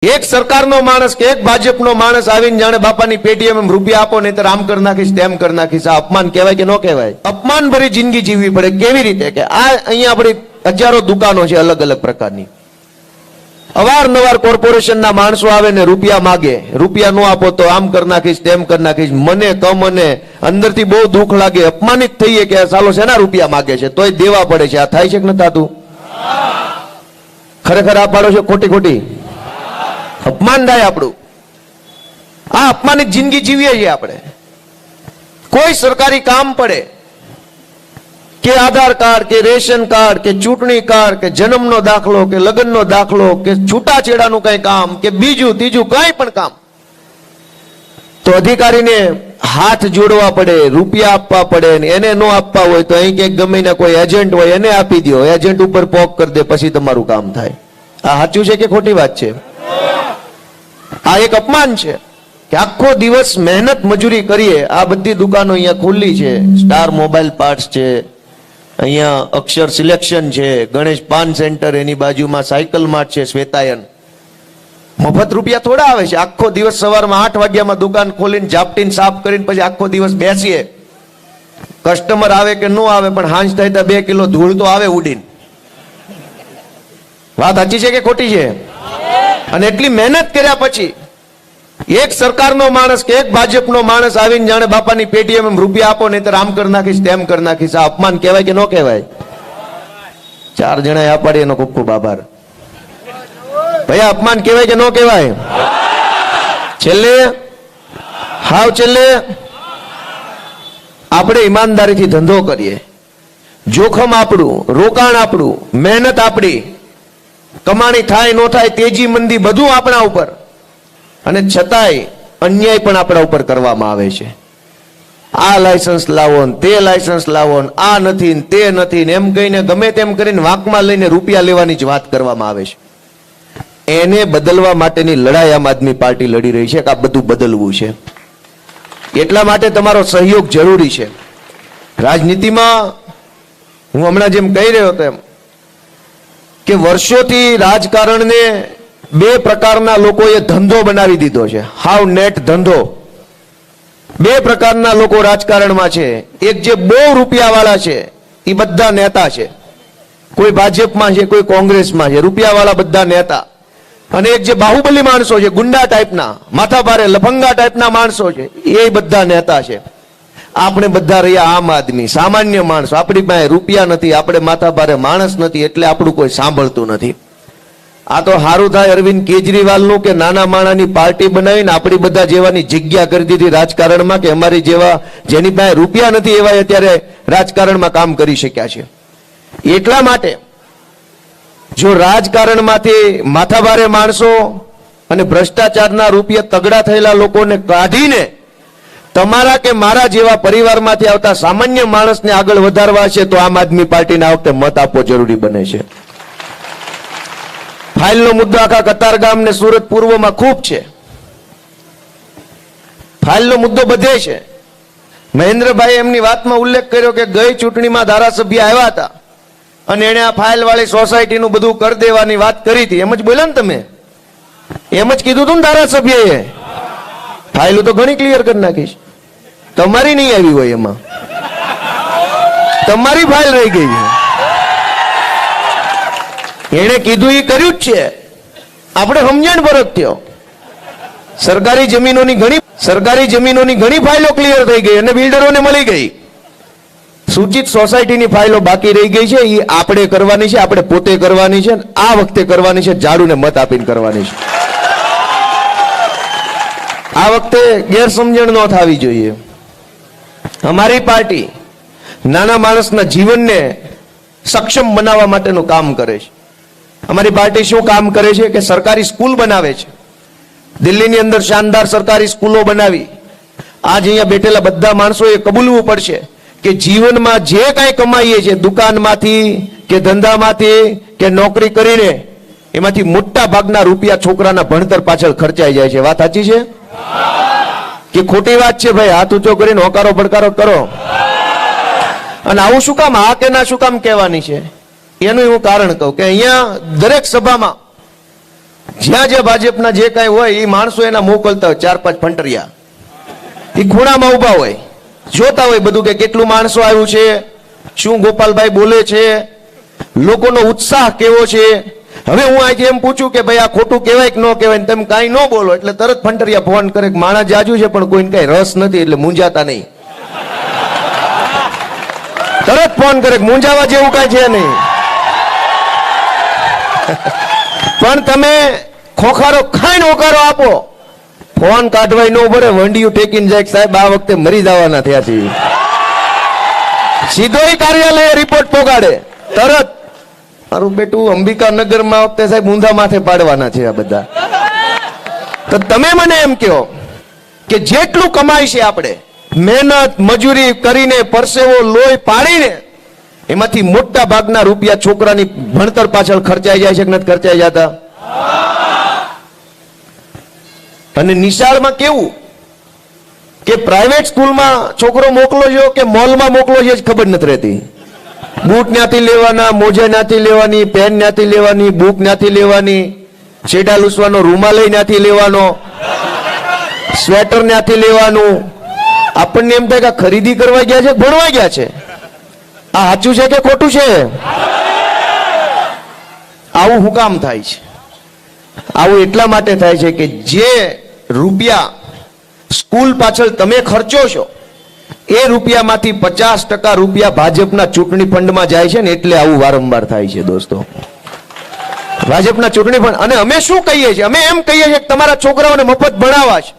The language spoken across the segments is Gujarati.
એક સરકારનો માણસ કે એક ભાજપનો માણસ આવીને જાણે બાપાની પેટીએમ એમ રૂપિયા આપો નહીં આમ કરી નાખીશ, તેમ કરી નાખીશ. આ અપમાન કહેવાય કે ન કહેવાય? અપમાન ભરી જિંદગી જીવવી પડે કેવી રીતે? કે આ અહીંયા આપણી હજારો દુકાનો છે અલગ અલગ પ્રકારની. અવારનવાર કોર્પોરેશનના માણસો આવે ને રૂપિયા માગે. રૂપિયા નો આપો તો આમ કરી નાખીશ, તેમ કરી નાખીશ. મને કમને અંદરથી બહુ દુઃખ લાગે, અપમાનિત થઈએ કે સાલો શેના રૂપિયા માગે છે? તોય દેવા પડે છે. આ થાય છે કે ન થતું? ખરેખર આ પાડો છે ખોટી ખોટી? અપમાન થાય આપણું. આ અપમાનિત જિંદગી જીવીએ છીએ આપણે. કોઈ સરકારી કામ પડે કે આધાર કાર્ડ, કે રેશન કાર્ડ, કે ચૂંટણી કાર્ડ, કે જન્મનો દાખલો, કે લગ્નનો દાખલો, કે છૂટાછેડાનું કઈ કામ, કે બીજું, ત્રીજું કઈ પણ કામ. તો અધિકારીને હાથ જોડવા પડે, રૂપિયા આપવા પડે ને એને નો આપવા હોય તો અહીં ક્યાંક ગમે ને કોઈ એજન્ટ હોય એને આપી દો એજન્ટ ઉપર પોક કરી દે, પછી તમારું કામ થાય. આ સાચું છે કે ખોટી વાત છે? આ એક અપમાન છે કે આખો દિવસ મહેનત મજૂરી કરીએ. આ બધી દુકાનો અહીંયા ખુલ્લી છે. સ્ટાર મોબાઈલ પાર્ટ્સ છે. અહીંયા અક્ષર સિલેક્શન છે. ગણેશ પાન સેન્ટર એની બાજુમાં સાયકલ માર્ટ છે, શ્વેતાયન. મફત રૂપિયા થોડા આવે છે. આખો દિવસ સવારમાં આઠ વાગ્યામાં દુકાન ખોલીને ઝાપટીને સાફ કરીને પછી આખો દિવસ બેસીએ. કસ્ટમર આવે કે ન આવે, પણ હાંજ થાય તો બે કિલો ધૂળ તો આવે ઉડીને. વાત સાચી છે કે ખોટી છે? અને એટલી મહેનત કર્યા પછી એક સરકારનો માણસ કે એક ભાજપનો માણસ આવીને જાણે બાપાની પેટીએમ એમ રૂપિયા આપો નહીં તો આમ કરી નાખીશ, તેમ કરી નાખીશ. આ અપમાન કહેવાય કે ન કહેવાય? ચાર જણા આ પાડી એનો ખૂબ ખૂબ આભાર. ભાઈ અપમાન કહેવાય કે ન કહેવાય? છેલ્લે, હાવ છેલ્લે, આપણે ઈમાનદારીથી ધંધો કરીએ. જોખમ આપણું, રોકાણ આપણું, મહેનત આપણી. કમાણી થાય, ન થાય, તેજી મંદી બધું આપણા ઉપર. અને છતાંય અન્યાય પણ આપણા ઉપર કરવામાં આવે છે. આ લાયસન્સ લાવો ને તે લાયસન્સ લાવો આ નથી તે નથી એમ કહીને, ગમે તેમ કરીને વાંકમાં લઈને રૂપિયા લેવાની જ વાત કરવામાં આવે છે. એને બદલવા માટેની લડાઈ આમ આદમી પાર્ટી લડી રહી છે કે આ બધું બદલવું છે. એટલા માટે તમારો સહયોગ જરૂરી છે. રાજનીતિમાં હું હમણાં જેમ કહી રહ્યો હતો એમ કે વર્ષોથી રાજકારણને બે પ્રકારના લોકોએ ધંધો બનાવી દીધો છે. હાવ નેટ ધંધો. બે પ્રકારના લોકો રાજકારણમાં છે. એક જે બહુ રૂપિયાવાળા છે, એ બધા નેતા છે. કોઈ ભાજપમાં છે, કોઈ કોંગ્રેસમાં છે. રૂપિયાવાળા બધા નેતા. અને એક જે બાહુબલી માણસો છે, ગુંડા ટાઈપના માથાભારે લફંગા ટાઈપના માણસો છે, એ બધા નેતા છે. આપણે બધા રહ્યા આમ આદમી. સામાન્ય માણસો. આપણી પાસે રૂપિયા નથી, આપણે માથાભારે માણસ નથી, એટલે આપણું કોઈ સાંભળતું નથી. આ તો સારું થાય અરવિંદ કેજરીવાલનું કે નાના માણાની પાર્ટી બનાવીને આપણી બધા જેવાની જગ્યા કરી દીધી રાજકારણમાં કે અમારી જેવા, જેની પાસે રૂપિયા નથી એવા અત્યારે રાજકારણમાં કામ કરી શક્યા છે. એટલા માટે, જો રાજકારણમાંથી માથાભારે માણસો અને ભ્રષ્ટાચારના રૂપિયા તગડા થયેલા લોકોને કાઢીને તમારા કે મારા જેવા પરિવારમાંથી આવતા સામાન્ય માણસને આગળ વધારવા છે, તો આમ આદમી પાર્ટીને આ વખતે મત આપવો જરૂરી બને છે. ફાઇલનો મુદ્દો આખા કતારગામ ને સુરત પૂર્વમાં ખૂબ છે. ફાઇલનો મુદ્દો બધે છે. મહેન્દ્રભાઈ એમની વાતમાં ઉલ્લેખ કર્યો કે ગઈ ચૂંટણીમાં ધારાસભ્ય આવ્યા હતા અને એણે આ ફાઇલ વાળી સોસાયટીનું બધું કરી દેવાની વાત કરી હતી. એમ જ બોલ્યા ને તમે? એમ જ કીધું હતું ને ધારાસભ્યએ? ફાઇલો તો ઘણી ક્લિયર કરી નાખીશ. તમારી નહીં આવી હોય એમાં. તમારી ફાઇલ રહી ગઈ છે. એણે કીધું એ કર્યું જ છે. આપણે સમજણ ફરક થયો. સરકારી જમીનોની ઘણી સરકારી જમીનોની ઘણી ફાઇલો ક્લિયર થઈ ગઈ અને બિલ્ડરોને મળી ગઈ. સૂચિત સોસાયટીની ફાઇલો બાકી રહી ગઈ છે. એ આપણે કરવાની છે, આપણે પોતે કરવાની છે આ વખતે કરવાની છે. ઝાડુને મત આપીને કરવાની છે. આ વખતે ગેરસમજણ ન થવી જોઈએ. અમારી પાર્ટી નાના માણસના જીવનને સક્ષમ બનાવવા માટેનું કામ કરે છે. અમારી પાર્ટી શું કામ કરે છે કે સરકારી સ્કૂલ બનાવે છે. દિલ્હીની અંદર શાનદાર સરકારી સ્કૂલો બનાવી. આજ અહીંયા બેઠેલા બધા માણસોએ કબૂલવું પડશે કે જીવનમાં જે કાંઈ કમાઈએ છીએ, દુકાનમાંથી કે ધંધામાંથી કે નોકરી કરીને, એમાંથી મોટા ભાગના રૂપિયા છોકરાના ભણતર પાછળ ખર્ચાઈ જાય છે. વાત સાચી છે? કે ખોટી વાત છે ભાઈ, હાથ ઊંચો કરીને હોકારો પડકારો કરો. અને આવું શું કામ? હા કે ના શું કામ કહેવાની છે? એનું હું કારણ કહું કે અહીંયા દરેક સભામાં જ્યાં જે ભાજપના જે કાંઈ હોય એ માણસો એના મોકલતા હોય, ચાર પાંચ ફંટરિયા. એ ખૂણામાં ઊભા હોય. જોતા હોય બધું કે કેટલું માણસો આવ્યું છે, શું ગોપાલભાઈ બોલે છે, લોકોનો ઉત્સાહ કેવો છે. હવે હું આજે એમ પૂછું કે ભાઈ આ ખોટું કહેવાય કે ન કહેવાય તમે કાંઈ ન બોલો, એટલે તરત ફંટરિયા ફોન કરે કે માણસ જાજુ છે, પણ કોઈને કાંઈ રસ નથી, એટલે મૂંઝાતા નહીં. તરત ફોન કરે મૂંઝાવા જેવું કાંઈ છે નહીં. પણ તમે ખોખારો ખાઈને ઓકારો આપો. ફોન કાઢવાય ન પડે, વંડિયું ટેકીને જાય સાહેબ આ વખતે મરી જવાના થયા છે સીધો કાર્યાલય રિપોર્ટ પોગાડે. તરત. મારું બેટું અંબિકા નગરમાં વખતે સાહેબ ઊંધા માથે પાડવાના છે આ બધા. તો તમે મને એમ કહો કે જેટલું કમાય છે આપણે, મહેનત, મજૂરી કરીને પરસેવો લોહી પાડીને એમાંથી મોટા ભાગના રૂપિયા છોકરાની ભણતર પાછળ ખર્ચાઈ જાય છે કે નથી ખર્ચાઈ જતા? અને નિશાળમાં કેવું કે પ્રાઇવેટ સ્કૂલમાં છોકરો મોકલો છો કે મોલમાં મોકલો છે ખબર નથી રહેતી. બૂટ ત્યાંથી લેવાના, મોજા ત્યાંથી લેવાની, પેન ત્યાંથી લેવાની, બુક ત્યાંથી લેવાની છેડા લૂસવાનો રૂમાલ ત્યાંથી લેવાનો, સ્વેટર ત્યાંથી લેવાનું. આપણને એમ થાય કે ખરીદી કરવા ગયા છે ભણવા ગયા છે? આ સાચું છે કે ખોટું છે? આવું હું કામ થાય છે? આવું એટલા માટે થાય છે કે જે રૂપિયા સ્કૂલ પાછળ તમે ખર્ચો છો એ રૂપિયામાંથી પચાસ ટકા રૂપિયા ભાજપના ચૂંટણી ફંડમાં જાય છે ને એટલે આવું વારંવાર થાય છે દોસ્તો. ભાજપના ચૂંટણી ફંડ અને અમે શું કહીએ છીએ? અમે એમ કહીએ છીએ કે તમારા છોકરાઓને મફત ભણાવવા છે.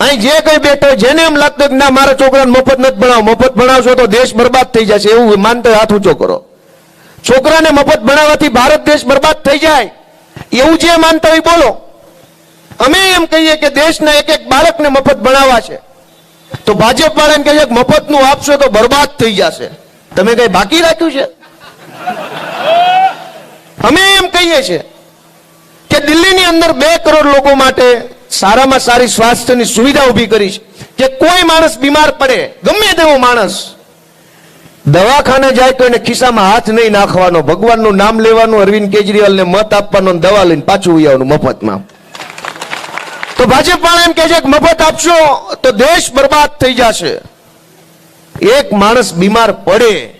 અહીં જે કઈ બેઠો જેને એમ લાગતું કે ના, મારા છોકરાને મફત નથી ભણાવો મફત ભણાવશો તો દેશ બરબાદ થઈ જશે. એવું માનતો હાથ ઊંચો કરો. છોકરાને મફત ભણાવવાથી ભારત દેશ બરબાદ થઈ જાય. એવું જે માનતા હોય બોલો. અમે એમ કહીએ કે દેશના એક એક બાળકને મફત ભણાવવા છે. તો ભાજપ વાળાને કહે છે મફતનું આપશો તો બરબાદ થઈ જશે. તમે કઈ બાકી રાખ્યું છે? અમે એમ કહીએ છીએ કે દિલ્હીની અંદર બે કરોડ લોકો માટે સારામાં સારી સ્વાસ્થ્યની સુવિધા ઊભી કરી છે. કે કોઈ માણસ બીમાર પડે, ગમે તેવો માણસ, દવાખાને જાય તો એને ખિસ્સામાં હાથ નહીં નાખવાનો, ભગવાનનું નામ લેવાનું, અરવિંદ કેજરીવાલને મત આપવાનો દવા લઈને પાછું આવવાનું મફતમાં. તો ભાજપ વાળા એમ કહે છે મફત આપશો તો દેશ બરબાદ થઈ જશે. એક માણસ બીમાર પડે,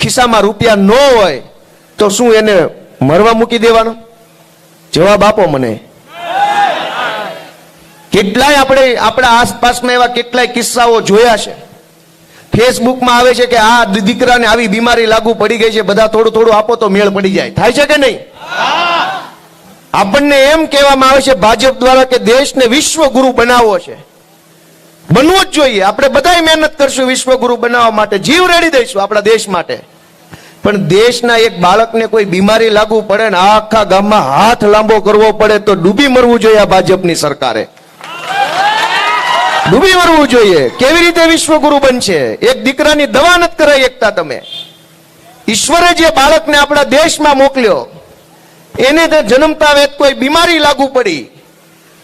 ખિસ્સામાં રૂપિયા ન હોય, તો શું એને મરવા મૂકી દેવાનો? જવાબ આપો મને. કેટલાય આપણે, આપણા આસપાસમાં એવા કેટલાય કિસ્સાઓ જોયા છે. ફેસબુકમાં આવે છે કે આ દીકરાને આવી બીમારી લાગુ પડી ગઈ છે, બધા થોડું થોડું આપો તો મેળ પડી જાય. થાય છે કે નહીં? આપણને એમ કહેવામાં આવે છે, ભાજપ દ્વારા કે દેશને વિશ્વગુરુ બનાવવો છે. બનવું જ જોઈએ. આપણે બધાય મહેનત કરશું વિશ્વગુરુ બનાવવા માટે. જીવ રેડી દઈશું આપણા દેશ માટે. પણ દેશના એક બાળકને કોઈ બીમારી લાગુ પડે ને આખા ગામમાં હાથ લાંબો કરવો પડે તો ડૂબી મરવું જોઈએ આ ભાજપની સરકારે. ડૂબી મરવું જોઈએ. કેવી રીતે વિશ્વગુરુ બનશે? એક દીકરાની દવા નથી કરાઈ એકતા તમે. ઈશ્વરે જે બાળકને આપણા દેશમાં મોકલ્યો એને તે જન્મતા વેત કોઈ બીમારી લાગુ પડી,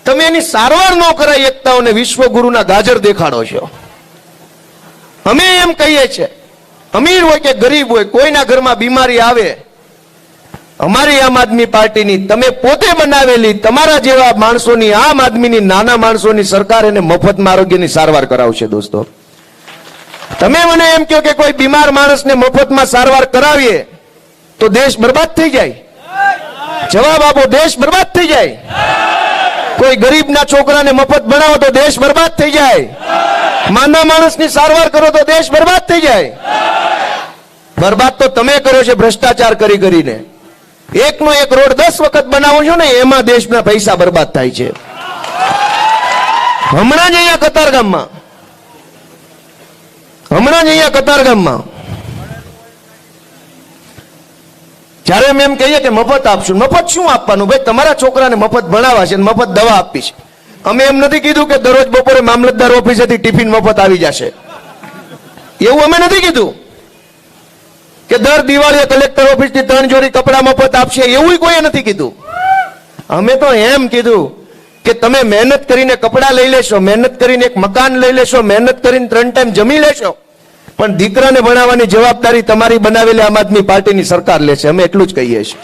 તમે એની સારવાર ન કરાઈ એકતાઓને વિશ્વગુરુના ગાજર દેખાડો છો. અમે એમ કહીએ છીએ, અમીર હોય કે ગરીબ હોય, કોઈના ઘરમાં બીમારી આવે, અમારી આમ આદમી પાર્ટીની તમે પોતે બનાવેલી, તમારા જેવા માણસોની, આમ આદમીની, નાના માણસોની સરકાર એને મફતમાં આરોગ્યની સારવાર કરાવશે દોસ્તો. તમે મને એમ કહો કે કોઈ બીમાર માણસને મફતમાં સારવાર કરાવીએ, તો દેશ બરબાદ થઈ જાય. જવાબ આપો, દેશ બરબાદ થઈ જાય. કોઈ ગરીબના છોકરાને મફત ભણાવો તો દેશ બરબાદ થઈ જાય. માના માણસની સારવાર કરો તો દેશ બરબાદ થઈ જાય. બરબાદ તો તમે કર્યો છે ભ્રષ્ટાચાર કરી કરીને. એકનો એક રોડ દસ વખત બનાવો છો ને, એમાં દેશના પૈસા બરબાદ થાય છે. હમણાં જ અહીંયા કતારગામમાં. હમણાં જ અહીંયા કતારગામમાં. જ્યારે અમે એમ કહીએ કે મફત આપશું, મફત શું આપવાનું? ભાઈ, તમારા છોકરાને મફત ભણાવવા છે મફત દવા આપી છે અમે એમ નથી કીધું કે દરરોજ બપોરે મામલતદાર ઓફિસેથી ટિફિન મફત આવી જશે. એવું અમે નથી કીધું. કે દર દિવાળીએ કલેક્ટર ઓફિસથી ત્રણ જોડી કપડા મફત આપશે, એવું કોઈ નથી કીધું. અમે તો એમ કીધું કે તમે મહેનત કરીને કપડા લઈ લેશો, મહેનત કરીને એક મકાન લઈ લેશો, મહેનત કરીને ત્રણ ટાઈમ જમી લેશો. પણ દીકરાને ભણાવવાની જવાબદારી તમારી બનાવેલી આમ આદમી પાર્ટીની સરકાર લેશે અમે એટલું જ કહીએ છીએ.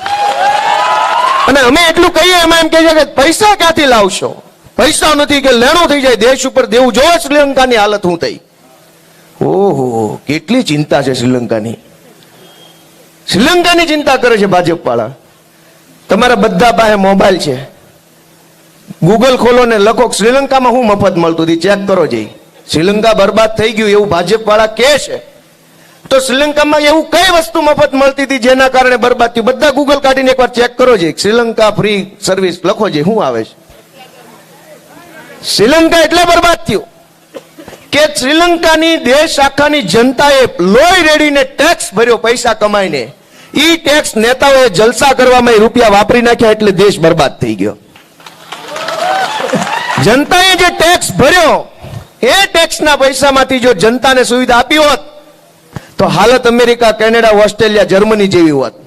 અને અમે એટલું કહીએ એમાં એમ કહે છે કે પૈસા ક્યાંથી લાવશો? પૈસા નથી કે લેણું થઈ જાય. દેશ ઉપર દેવું જોવો શ્રીલંકાની હાલત હું થઈ. ઓહો, કેટલી ચિંતા છે શ્રીલંકાની. શ્રીલંકાની ચિંતા કરે છે ભાજપ વાળા તમારા બધા પાસે મોબાઈલ છે. ગૂગલ ખોલો ને લખો શ્રીલંકામાં હું મફત મળતું હતી? ચેક કરો જઈ. શ્રીલંકા બરબાદ થઈ ગયું એવું ભાજપ વાળા કહે છે. તો શ્રીલંકામાં એવું કઈ વસ્તુ મફત મળતી હતી જેના કારણે બરબાદ થયું? બધા ગૂગલ કાઢીને એકવાર ચેક કરો છે શ્રીલંકા ફ્રી સર્વિસ લખો છે શું આવે છે? શ્રીલંકા એટલે બરબાદ થયું કે શ્રીલંકાની દેશ આખાની જનતાએ લોહી રેડીને ટેક્સ ભર્યો પૈસા કમાઈને. ઈ ટેક્સ નેતાઓએ જલસા કરવામાં રૂપિયા વાપરી નાખ્યા એટલે દેશ બરબાદ થઈ ગયો. જનતાએ જે ટેક્સ ભર્યો એ ટેક્સના પૈસામાંથી જો જનતાને સુવિધા આપી હોત, તો હાલત અમેરિકા, કેનેડા, ઓસ્ટ્રેલિયા, જર્મની જેવી હોત.